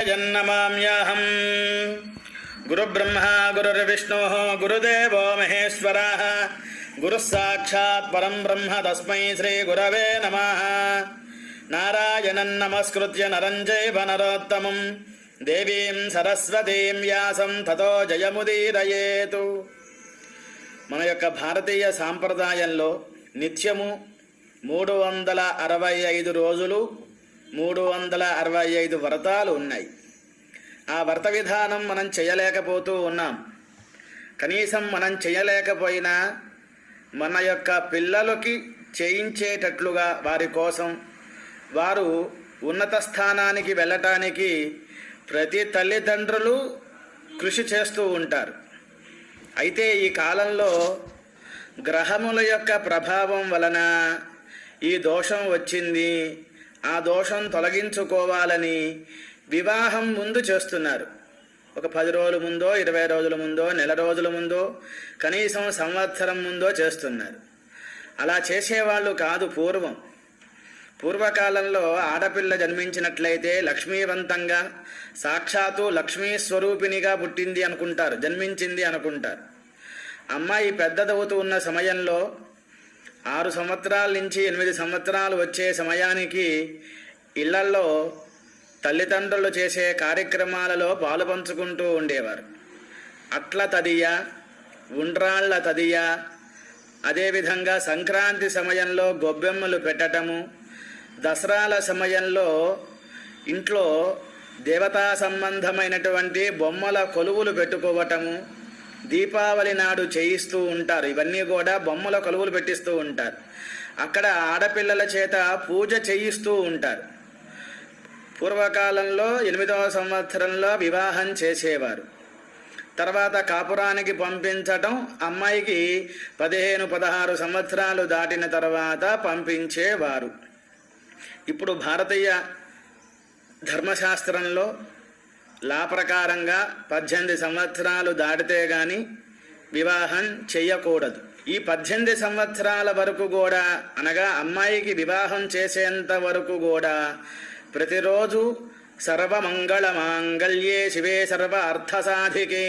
జన్నమామ్యాహం గురుబ్రహ్మ గురుర్విష్ణు గురుదేవో మహేశ్వర గురుः పరం బ్రహ్మ తస్మై శ్రీ గురవే నమ నారాయణం నమస్కృత్య నరం నరోత్తమం దేవీం సరస్వతీం వ్యాసం తతో జయముదీరయేతు మన యొక్క భారతీయ సాంప్రదాయంలో నిత్యము మూడు వందల అరవై ఐదు రోజులు మూడు వందల అరవై ఐదు వ్రతాలు ఉన్నాయి. ఆ వ్రత విధానం మనం చేయలేకపోతూ ఉన్నాం. కనీసం మనం చేయలేకపోయినా మన యొక్క పిల్లలకి చేయించేటట్లుగా వారి కోసం వారు ఉన్నత స్థానానికి వెళ్ళటానికి ప్రతి తల్లిదండ్రులు కృషి చేస్తూ ఉంటారు. అయితే ఈ కాలంలో గ్రహముల యొక్క ప్రభావం వలన ఈ దోషం వచ్చింది. ఆ దోషం తొలగించుకోవాలని వివాహం ముందు చేస్తున్నారు. ఒక పది రోజుల ముందో ఇరవై రోజుల ముందో నెల రోజుల ముందో కనీసం సంవత్సరం ముందో చేస్తున్నారు. అలా చేసేవాళ్ళు కాదు పూర్వం. పూర్వకాలంలో ఆడపిల్ల జన్మించినట్లయితే లక్ష్మీవంతంగా సాక్షాత్తు లక్ష్మీ స్వరూపిణిగా పుట్టింది అనుకుంటారు జన్మించింది అనుకుంటారు. అమ్మాయి పెద్దదవుతూ ఉన్న సమయంలో ఆరు సంవత్సరాల నుంచి ఎనిమిది సంవత్సరాలు వచ్చే సమయానికి ఇళ్ళల్లో తల్లిదండ్రులు చేసే కార్యక్రమాలలో పాలు పంచుకుంటూ ఉండేవారు. అట్ల తదియ ఉండ్రాళ్ళ తదియ అదేవిధంగా సంక్రాంతి సమయంలో గొబ్బెమ్మలు పెట్టటము దసరాల సమయంలో ఇంట్లో దేవతా సంబంధమైనటువంటి బొమ్మల కొలువులు పెట్టుకోవటము దీపావళి నాడు చేయిస్తూ ఉంటారు. ఇవన్నీ కూడా బొమ్మల కొలువులు పెట్టిస్తూ ఉంటారు. అక్కడ ఆడపిల్లల చేత పూజ చేయిస్తూ ఉంటారు. పూర్వకాలంలో ఎనిమిదవ సంవత్సరంలో వివాహం చేసేవారు. తర్వాత కాపురానికి పంపించటం అమ్మాయికి పదిహేను పదహారు సంవత్సరాలు దాటిన తర్వాత పంపించేవారు. ఇప్పుడు భారతీయ ధర్మశాస్త్రంలో లా ప్రకారంగా పద్దెనిమిది సంవత్సరాలు దాటితే గాని వివాహం చెయ్యకూడదు. ఈ పద్దెనిమిది సంవత్సరాల వరకు కూడా అనగా అమ్మాయికి వివాహం చేసేంత వరకు కూడా ప్రతిరోజు సర్వమంగళ మాంగళ్యే శివే సర్వ అర్థసాధికే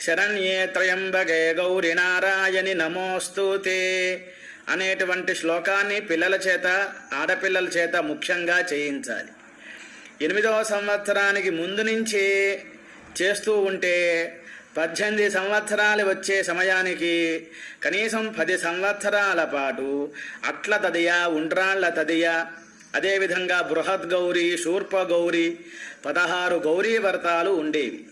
శరణ్యే త్రయంబగే గౌరి నారాయణి నమోస్తుతే అనేటువంటి శ్లోకాన్ని పిల్లల చేత ఆడపిల్లల చేత ముఖ్యంగా చేయించాలి. ఎనిమిదవ సంవత్సరానికి ముందు నుంచే చేస్తూ ఉంటే పద్దెనిమిది సంవత్సరాలు వచ్చే సమయానికి కనీసం పది సంవత్సరాల పాటు అట్ల తదియ ఉండ్రాళ్ళ తదియ అదేవిధంగా బృహద్ గౌరి శూర్ప గౌరి పదహారు గౌరీ వ్రతాలు ఉండేవి.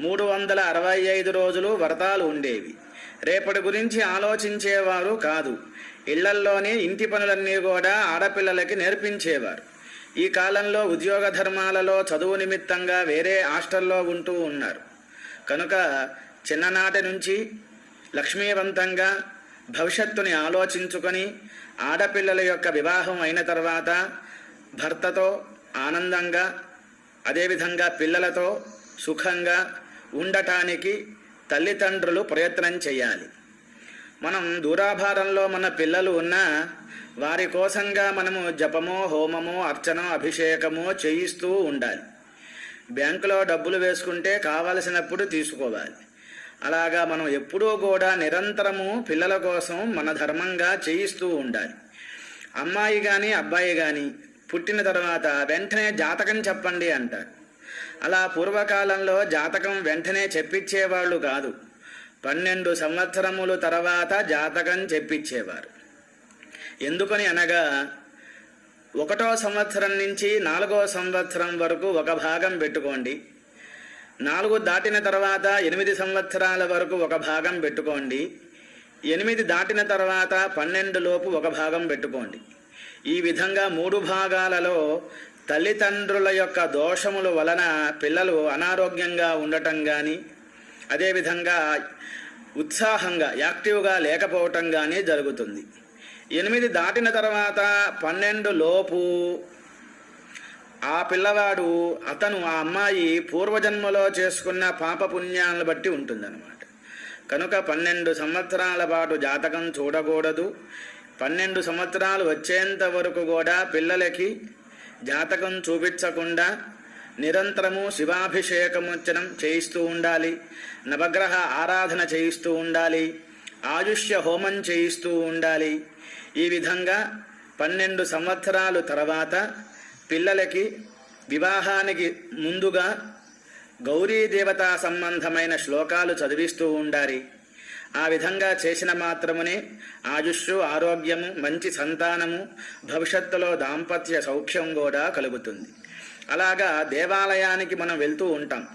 మూడు వందల అరవై ఐదు రోజులు వ్రతాలు ఉండేవి. రేపటి గురించి ఆలోచించేవారు కాదు. ఇళ్ళల్లోనే ఇంటి పనులన్నీ కూడా ఆడపిల్లలకి నేర్పించేవారు. ఈ కాలంలో ఉద్యోగ ధర్మాలలో చదువు నిమిత్తంగా వేరే హాస్టల్లో ఉంటూ ఉన్నారు. కనుక చిన్ననాటి నుంచి లక్ష్మీవంతంగా భవిష్యత్తుని ఆలోచించుకొని ఆడపిల్లల యొక్క వివాహం అయిన తర్వాత భర్తతో ఆనందంగా అదేవిధంగా పిల్లలతో సుఖంగా ఉండటానికి తల్లిదండ్రులు ప్రయత్నం చేయాలి. మనం దూరాభారంలో మన పిల్లలు ఉన్నా వారి కోసంగా మనము జపమో హోమమో అర్చన అభిషేకమో చేయిస్తూ ఉండాలి. బ్యాంకులో డబ్బులు వేసుకుంటే కావలసినప్పుడు తీసుకోవాలి. అలాగా మనం ఎప్పుడూ కూడా నిరంతరము పిల్లల కోసం మన ధర్మంగా చేయిస్తూ ఉండాలి. అమ్మాయి కానీ అబ్బాయి కానీ పుట్టిన తర్వాత వెంటనే జాతకం చెప్పండి అంటారు. అలా పూర్వకాలంలో జాతకం వెంటనే చెప్పించేవాళ్ళు కాదు. పన్నెండు సంవత్సరములు తర్వాత జాతకం చెప్పించేవారు. ఎందుకని అనగా ఒకటో సంవత్సరం నుంచి నాలుగో సంవత్సరం వరకు ఒక భాగం పెట్టుకోండి. నాలుగు దాటిన తర్వాత ఎనిమిది సంవత్సరాల వరకు ఒక భాగం పెట్టుకోండి. ఎనిమిది దాటిన తర్వాత పన్నెండు లోపు ఒక భాగం పెట్టుకోండి. ఈ విధంగా మూడు భాగాలలో తల్లిదండ్రుల యొక్క దోషముల వలన పిల్లలు అనారోగ్యంగా ఉండటం కానీ అదేవిధంగా ఉత్సాహంగా యాక్టివ్గా లేకపోవటం కానీ జరుగుతుంది. ఎనిమిది దాటిన తర్వాత పన్నెండు లోపు ఆ పిల్లవాడు అతను ఆ అమ్మాయి పూర్వజన్మలో చేసుకున్న పాపపుణ్యాలను బట్టి ఉంటుందన్నమాట. కనుక పన్నెండు సంవత్సరాల పాటు జాతకం చూడకూడదు. పన్నెండు సంవత్సరాలు వచ్చేంత వరకు కూడా పిల్లలకి జాతకం చూపించకుండా నిరంతరము శివాభిషేకముచ్చనం చేయిస్తూ ఉండాలి. నవగ్రహ ఆరాధన చేయిస్తూ ఉండాలి. ఆయుష్య హోమం చేయిస్తూ ఉండాలి. ఈ విధంగా పన్నెండు సంవత్సరాలు తర్వాత పిల్లలకి వివాహానికి ముందుగా గౌరీ దేవతా సంబంధమైన శ్లోకాలు చదివిస్తూ ఉండాలి. ఆ విధంగా చేసిన మాత్రమునే ఆయుష్షు ఆరోగ్యము మంచి సంతానము భవిష్యత్తులో దాంపత్య సౌఖ్యం కూడా కలుగుతుంది. అలాగా దేవాలయానికి మనం వెళ్తూ ఉంటాం.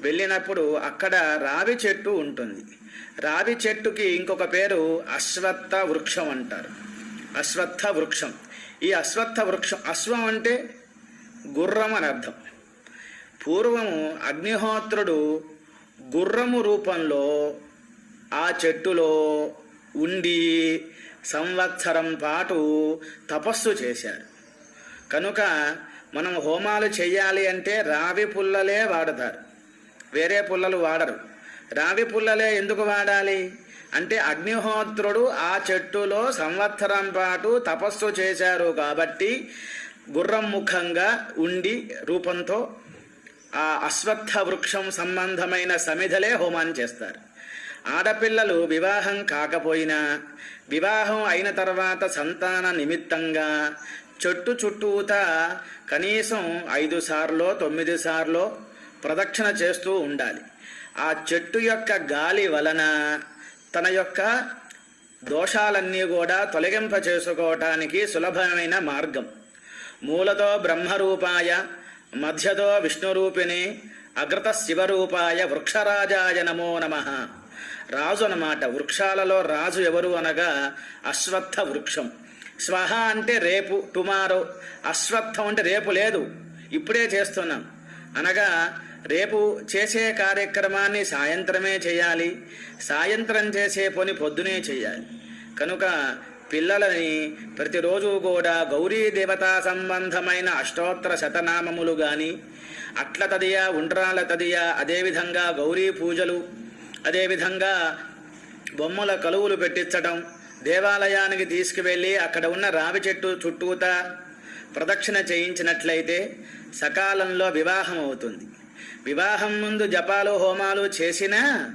వెళ్ళినప్పుడు అక్కడ రావి చెట్టు ఉంటుంది. రావి చెట్టుకి ఇంకొక పేరు అశ్వత్థ వృక్షం అంటారు. అశ్వత్థ వృక్షం. ఈ అశ్వత్థ వృక్షం అశ్వం అంటే గుర్రం అని అర్థం. పూర్వము అగ్నిహోత్రుడు గుర్రము రూపంలో ఆ చెట్టులో ఉండి సంవత్సరం పాటు తపస్సు చేశారు కనుక మనం హోమాలు చేయాలి అంటే రావి పుల్లలే వాడతారు. వేరే పుల్లలు వాడరు. రావి పుల్లలే ఎందుకు వాడాలి? అంటే అగ్నిహోత్రుడు ఆ చెట్టులో సంవత్సరం పాటు తపస్సు చేశారు కాబట్టి గుర్రం ముఖంగా ఉండి రూపంతో ఆ అశ్వత్థ వృక్షం సంబంధమైన సమిధలే హోమాన్ని చేస్తారు. ఆడపిల్లలు వివాహం కాకపోయినా వివాహం అయిన తర్వాత సంతాన నిమిత్తంగా చెట్టు చుట్టూత కనీసం ఐదు సార్లో తొమ్మిది సార్లో ప్రదక్షిణ చేస్తూ ఉండాలి. ఆ చెట్టు యొక్క గాలి వలన తన యొక్క దోషాలన్నీ కూడా తొలగింప చేసుకోవటానికి సులభమైన మార్గం. మూలతో బ్రహ్మరూపాయ మధ్యతో విష్ణురూపిణి అగ్రత శివరూపాయ వృక్షరాజాయ నమో నమ. రాజు అన్నమాట వృక్షాలలో రాజు ఎవరు అనగా అశ్వత్థ వృక్షం. స్వహ అంటే రేపు టుమారో. అశ్వత్థం అంటే రేపు లేదు ఇప్పుడే చేస్తున్నాం. అనగా రేపు చేసే కార్యక్రమాన్ని సాయంత్రమే చేయాలి. సాయంత్రం చేసే పని పొద్దునే చేయాలి. కనుక పిల్లలని ప్రతిరోజు కూడా గౌరీ దేవతా సంబంధమైన అష్టోత్తర శతనామములు కానీ అట్ల తదియ ఉండ్రాల తదియ అదేవిధంగా గౌరీ పూజలు అదేవిధంగా బొమ్మల కలువులు పెట్టించడం దేవాలయానికి తీసుకువెళ్ళి అక్కడ ఉన్న రావి చెట్టు చుట్టూతా ప్రదక్షిణ చేయించినట్లయితే సకాలంలో వివాహం అవుతుంది. వివాహం ముందు జపాలు హోమాలు చేసినా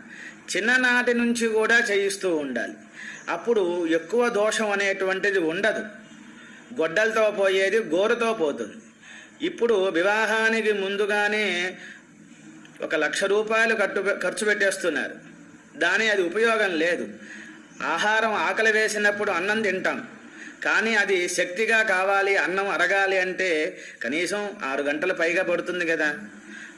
చిన్ననాటి నుంచి కూడా చేయిస్తూ ఉండాలి. అప్పుడు ఎక్కువ దోషం అనేటువంటిది ఉండదు. గొడ్డలతో పోయేది గోరుతో పోతుంది. ఇప్పుడు వివాహానికి ముందుగానే ఒక లక్ష రూపాయలు కట్టు ఖర్చు పెట్టేస్తున్నారు. దాని అది ఉపయోగం లేదు. ఆహారం ఆకలి వేసినప్పుడు అన్నం తింటాం. కానీ అది శక్తిగా కావాలి అన్నం అరగాలి అంటే కనీసం ఆరు గంటల పైగా పడుతుంది కదా.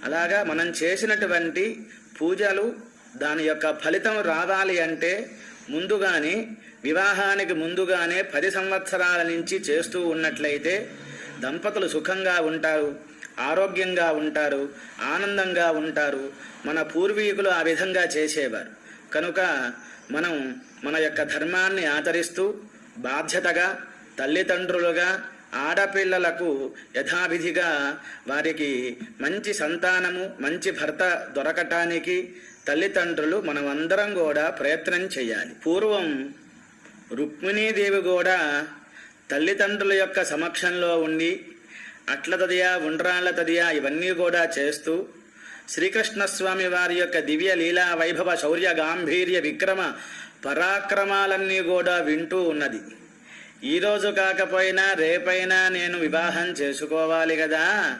అలాగా మనం చేసినటువంటి పూజలు దాని యొక్క ఫలితం రావాలి అంటే ముందుగానే వివాహానికి ముందుగానే పది సంవత్సరాల నుంచి చేస్తూ ఉన్నట్లయితే దంపతులు సుఖంగా ఉంటారు ఆరోగ్యంగా ఉంటారు ఆనందంగా ఉంటారు. మన పూర్వీకులు ఆ విధంగా చేసేవారు. కనుక మనం మన యొక్క ధర్మాన్ని ఆచరిస్తూ బాధ్యతగా తల్లిదండ్రులుగా ఆడపిల్లలకు యథావిధిగా వారికి మంచి సంతానము మంచి భర్త దొరకటానికి తల్లిదండ్రులు మనమందరం కూడా ప్రయత్నం చేయాలి. పూర్వం రుక్మిణీదేవి కూడా తల్లిదండ్రుల యొక్క సమక్షంలో ఉండి అట్ల తదియా ఉండ్రాళ్ళ తదియా ఇవన్నీ కూడా చేస్తూ శ్రీకృష్ణస్వామి వారి యొక్క దివ్య లీలా వైభవ శౌర్య గాంభీర్య విక్రమ పరాక్రమాలన్నీ కూడా వింటూ ఉన్నది. ఈరోజు కాకపోయినా రేపైనా నేను వివాహం చేసుకోవాలి కదా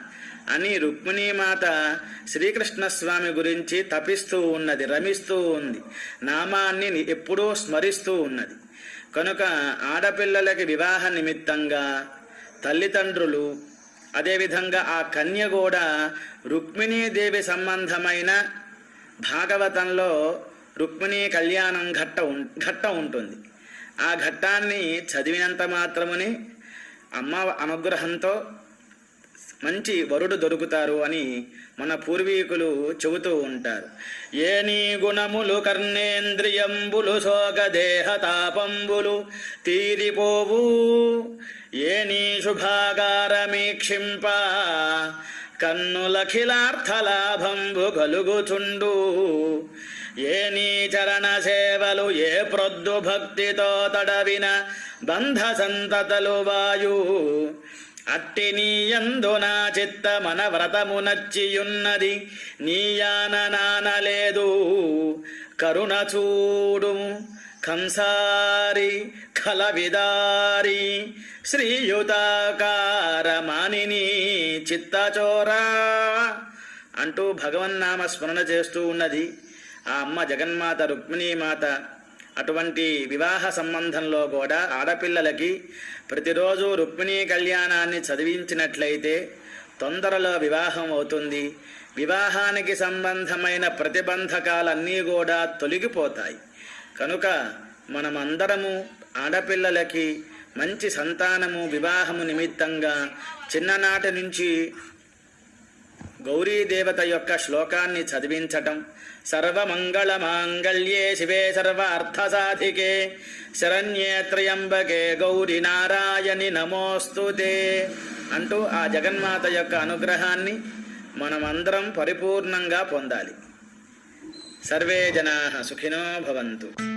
అని రుక్మిణీమాత శ్రీకృష్ణస్వామి గురించి తపిస్తూ ఉన్నది రమిస్తూ ఉంది. నామాన్ని ఎప్పుడూ స్మరిస్తూ ఉన్నది. కనుక ఆడపిల్లలకి వివాహ నిమిత్తంగా తల్లిదండ్రులు అదేవిధంగా ఆ కన్య కూడా రుక్మిణీదేవి సంబంధమైన భాగవతంలో రుక్మిణీ కళ్యాణం ఘట్ట ఉం- ఘట్టం ఉంటుంది. ఆ ఘట్టాన్ని చదివినంత మాత్రమునే అమ్మ అనుగ్రహంతో మంచి వరుడు దొరుకుతారు అని మన పూర్వీకులు చెబుతూ ఉంటారు. ఏ నీ గుణములు కర్ణేంద్రియంబులు శోకదేహ తాపంబులు తీరిపోవు. ఏ నీ శుభాగారమీక్షింప కన్నులఖిలార్థలాభంబు గలుగుచుండు. ఏ నీచరణ సేవలు ఏ ప్రొద్దు భక్తితో తడవిన బంధ సంతతలు వాయు. అట్టి నీయందు నా చిత్త మన వ్రతము నచ్చియున్నది నీయాన నానలేదు కరుణ చూడుము కంసారి కలవిదారి శ్రీయుతాకారమానిని చిత్తచోరా అంటూ భగవన్నామ స్మరణ చేస్తూ ఉన్నది. ఆ అమ్మ జగన్మాత రుక్మిణీమాత అటువంటి వివాహ సంబంధంలో కూడా ఆడపిల్లలకి ప్రతిరోజు రుక్మిణీ కళ్యాణాన్ని చదివించినట్లయితే తొందరలో వివాహం అవుతుంది. వివాహానికి సంబంధమైన ప్రతిబంధకాలన్నీ కూడా తొలగిపోతాయి. కనుక మనమందరము ఆడపిల్లలకి మంచి సంతానము వివాహము నిమిత్తంగా చిన్ననాటి నుంచి గౌరీదేవత యొక్క శ్లోకాన్ని చదివించటం. సర్వమంగళమాంగళ్యే శివే సర్వ అర్థసాధికే శరణ్యే త్రయంబకే గౌరి నారాయణి నమోస్తుతే అంటూ ఆ జగన్మాత యొక్క అనుగ్రహాన్ని మనమందరం పరిపూర్ణంగా పొందాలి. సర్వే జనా సుఖినో భవంతు.